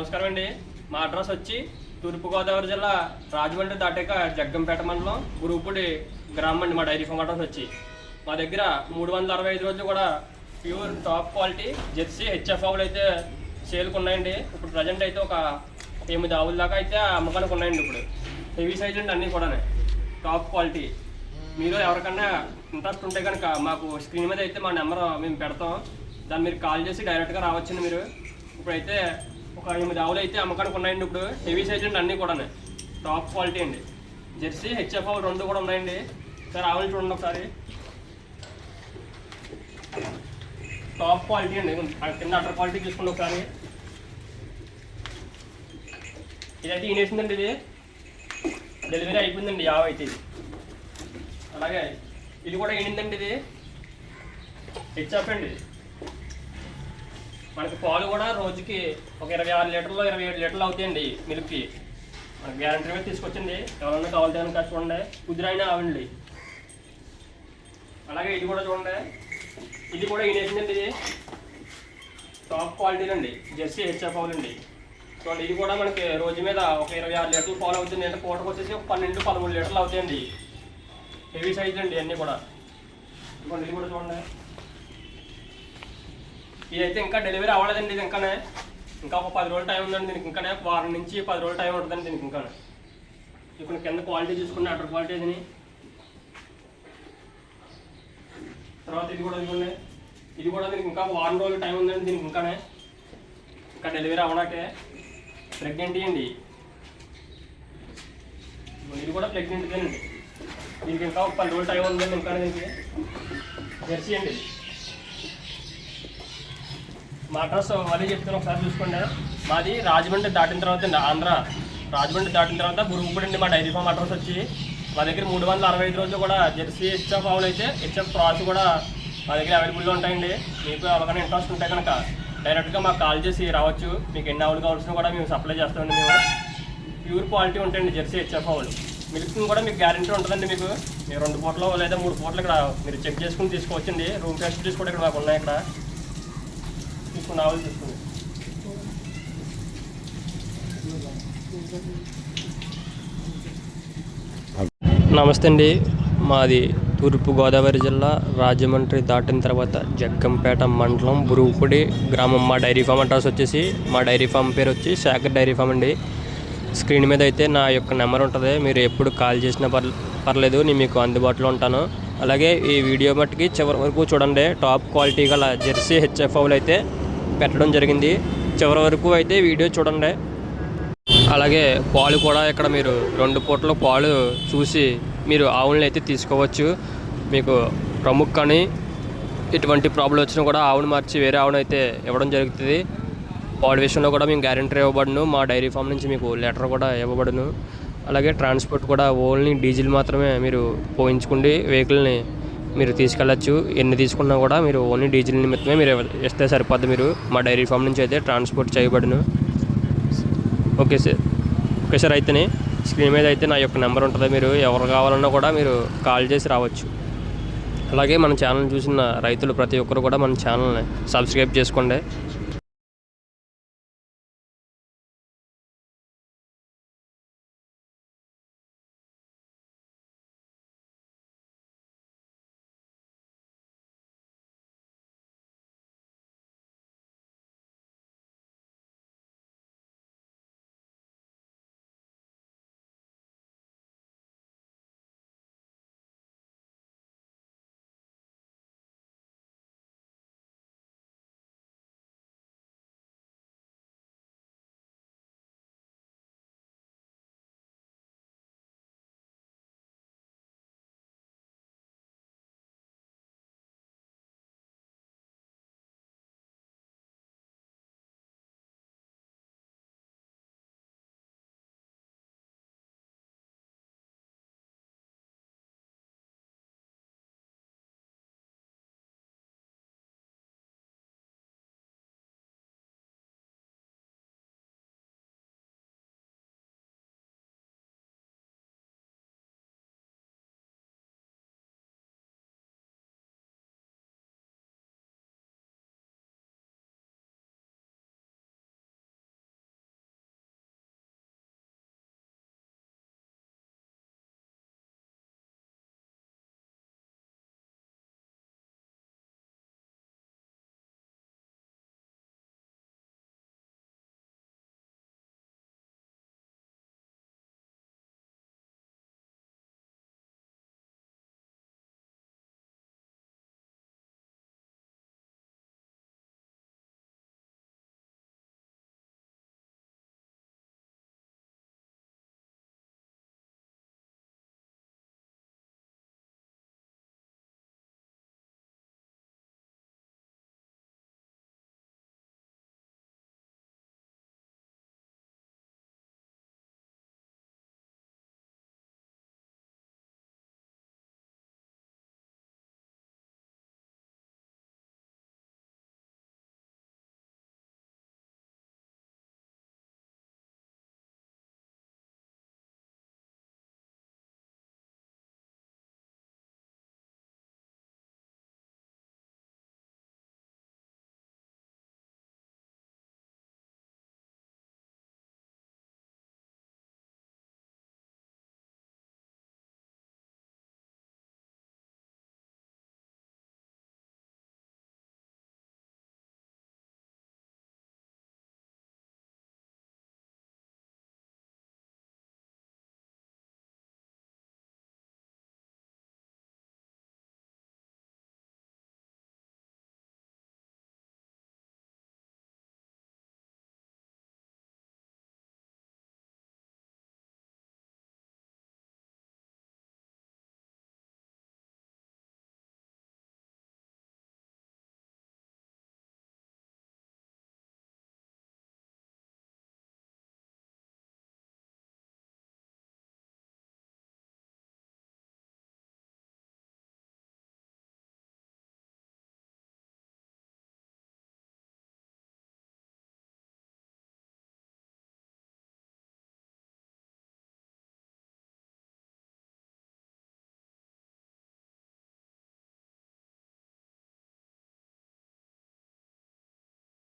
నమస్కారం అండి. మా అడ్రస్ వచ్చి తూర్పుగోదావరి జిల్లా రాజమండ్రి దాటాక జగ్గంపేట మండలం గురుపుడి గ్రామం అండి మా డైరీ ఫామ్ అడ్రస్ వచ్చి. మా దగ్గర మూడు వందల అరవై ఐదు రోజులు కూడా pure top quality jersey HF ఆవులు అయితే సేల్కి ఉన్నాయండి. ఇప్పుడు ప్రజెంట్ అయితే ఒక ఎనిమిది ఆవుల దాకా అయితే అమ్మకానికి ఉన్నాయండి ఇప్పుడు. హెవీ సైజ్ అండి అన్నీ కూడా టాప్ క్వాలిటీ. మీరు ఎవరికన్నా ఇంట్రెస్ట్ ఉంటే కనుక మాకు స్క్రీన్ మీద అయితే మా నెంబర్ మేము పెడతాం. దాన్ని మీరు కాల్ చేసి డైరెక్ట్గా రావచ్చండి మీరు. ఇప్పుడైతే ఒక ఎనిమిది ఆవులు అయితే అమ్మకానికి ఉన్నాయండి ఇప్పుడు. హెవీ సైజ్ అండి అన్నీ కూడా టాప్ క్వాలిటీ అండి. జెర్సీ హెచ్ఎఫ్ ఆవులు రెండు కూడా ఉన్నాయండి. సార్ ఆవులు చూడండి ఒకసారి. టాప్ క్వాలిటీ అండి. కింద అటర్ క్వాలిటీ చూసుకోండి ఒకసారి. ఇదైతే ఈనేసిందండి ఇది. డెలివరీ అయిపోయిందండి యావ అయితే ఇది. అలాగే ఇది కూడా ఏంటండి ఇది. హెచ్ఎఫ్ అండి ఇది. మనకి పాలు కూడా రోజుకి ఒక ఇరవై ఆరు లీటర్లు ఇరవై ఏడు లీటర్లు అవుతాయండి మిల్క్కి. మనకి గ్యారంటీ మీద తీసుకొచ్చింది. ఎవరన్నా కావాలి కనుక చూడండి. కుదిరైన ఆవండి అలాగే ఇది కూడా చూడండి. ఇది కూడా ఇనేసిందండి ఇది. టాప్ క్వాలిటీలండి జెర్సీ హెచ్ఎఫ్ అవునండి. చూడండి ఇది కూడా మనకి రోజు మీద ఒక ఇరవై ఆరు లీటర్లు పాలు అవుతుంది. అంటే పూటకు వచ్చేసి ఒక పన్నెండు పదమూడు లీటర్లు అవుతాయండి. హెవీ సైజ్ అండి అన్నీ కూడా. ఇదిగోండి ఇది కూడా చూడండి. ఇదైతే ఇంకా డెలివరీ అవ్వలేదండి ఇది ఇంకానే. ఇంకా ఒక పది రోజులు టైం ఉందండి దీనికి ఇంకానే. వారం నుంచి పది రోజులు టైం ఉంటుందండి దీనికి ఇంకా ఇప్పుడు కింద క్వాలిటీ చూసుకుంటే అటర్ క్వాలిటీ ఇది తర్వాత ఇది కూడా ఇదిగోండి. ఇది కూడా దీనికి ఇంకా వారం రోజులు టైం ఉందండి దీనికి ఇంకానే. ఇంకా డెలివరీ అవ్వడాకే ప్రెగ్నెంట్ అండి. ఇది కూడా ప్రెగ్నెంట్దేనండి. దీనికి ఇంకా ఒక పది రోజులు టైం ఉందండి ఇంకా దీనికి. జెర్సీ అండి. మా అడ్రస్ మళ్ళీ చెప్తాను ఒకసారి చూసుకోండి. మాది రాజమండ్రి దాటిన తర్వాత అండి ఆంధ్ర. రాజమండ్రి దాటిన తర్వాత గురుగుపూడి అండి మా డైరీ ఫామ్ అడ్రస్ వచ్చి. మా దగ్గర మూడు వందల అరవై ఐదు రోజులు కూడా జెర్సీ హెచ్ఎఫ్ ఆవులు అయితే హెచ్ఎఫ్ క్రాస్ కూడా మా దగ్గర అవైలబుల్గా ఉంటాయండి. మీకు ఎవరికైనా ఇంట్రెస్ట్ ఉంటే కనుక డైరెక్ట్గా మాకు కాల్ చేసి రావచ్చు. మీకు ఎన్ని ఆవులు కావాల్సిన కూడా మేము సప్లై చేస్తామండి మేము. ప్యూర్ క్వాలిటీ ఉంటాయండి జెర్సీ హెచ్ఎఫ్ ఆవులు. మిల్క్ కూడా మీకు గ్యారంటీ ఉంటుందండి మీకు. మీరు రెండు పూటలు లేదా మూడు పూటలు ఇక్కడ మీరు చెక్ చేసుకుని తీసుకోవచ్చండి. రూమ్ ఫెసిలిటీస్ కూడా ఇక్కడ మాకు ఉన్నాయి ఇక్కడ తీసుకుని ఆవులు తీసుకుని నమస్తే అండి. మాది తూర్పుగోదావరి జిల్లా రాజమండ్రి దాటిన తర్వాత జగ్గంపేట మండలం బురుగుపూడి గ్రామం. మా డైరీ ఫామ్ అడ్రస్ వచ్చేసి మా డైరీ ఫామ్ పేరు వచ్చి శాఖర్ డైరీ ఫామ్ అండి. స్క్రీన్ మీద అయితే నా యొక్క నెంబర్ ఉంటుంది. మీరు ఎప్పుడు కాల్ చేసినా పర్ పర్లేదు నేను మీకు అందుబాటులో ఉంటాను. అలాగే ఈ వీడియో మట్టుకి చివరి వరకు చూడండి. టాప్ క్వాలిటీ గల జెర్సీ హెచ్ఎఫ్ఓలు అయితే పెట్టడం జరిగింది. చివరి వరకు అయితే వీడియో చూడండి. అలాగే పాలు కూడా ఇక్కడ మీరు రెండు పూటల పాలు చూసి మీరు ఆవులను అయితే తీసుకోవచ్చు. మీకు ప్రముఖ కానీ ఎటువంటి ప్రాబ్లం వచ్చినా కూడా ఆవును మార్చి వేరే ఆవును అయితే ఇవ్వడం జరుగుతుంది. పాలు విషయంలో కూడా మేము గ్యారెంటీ ఇవ్వబడును. మా డైరీ ఫామ్ నుంచి మీకు లెటర్ కూడా ఇవ్వబడును. అలాగే ట్రాన్స్పోర్ట్ కూడా ఓన్లీ డీజిల్ మాత్రమే మీరు పోయించుకుండి. వెహికల్ని మీరు తీసుకెళ్ళచ్చు. ఎన్ని తీసుకున్నా కూడా మీరు ఓన్లీ డీజిల్ నిమిత్తమే మీరు ఇస్తే సరిపోద్ది మీరు. మా డైరీ ఫామ్ నుంచి అయితే ట్రాన్స్పోర్ట్ చేయబడును. Okay sir. ఓకే సార్ అయితేనే స్క్రీన్ మీద అయితే నా యొక్క నెంబర్ ఉంటుంది. మీరు ఎవరు కావాలన్నా కూడా మీరు కాల్ చేసి రావచ్చు. అలాగే మన ఛానల్ చూసిన రైతులు ప్రతి ఒక్కరు కూడా మన ఛానల్ని సబ్స్క్రైబ్ చేసుకోండి.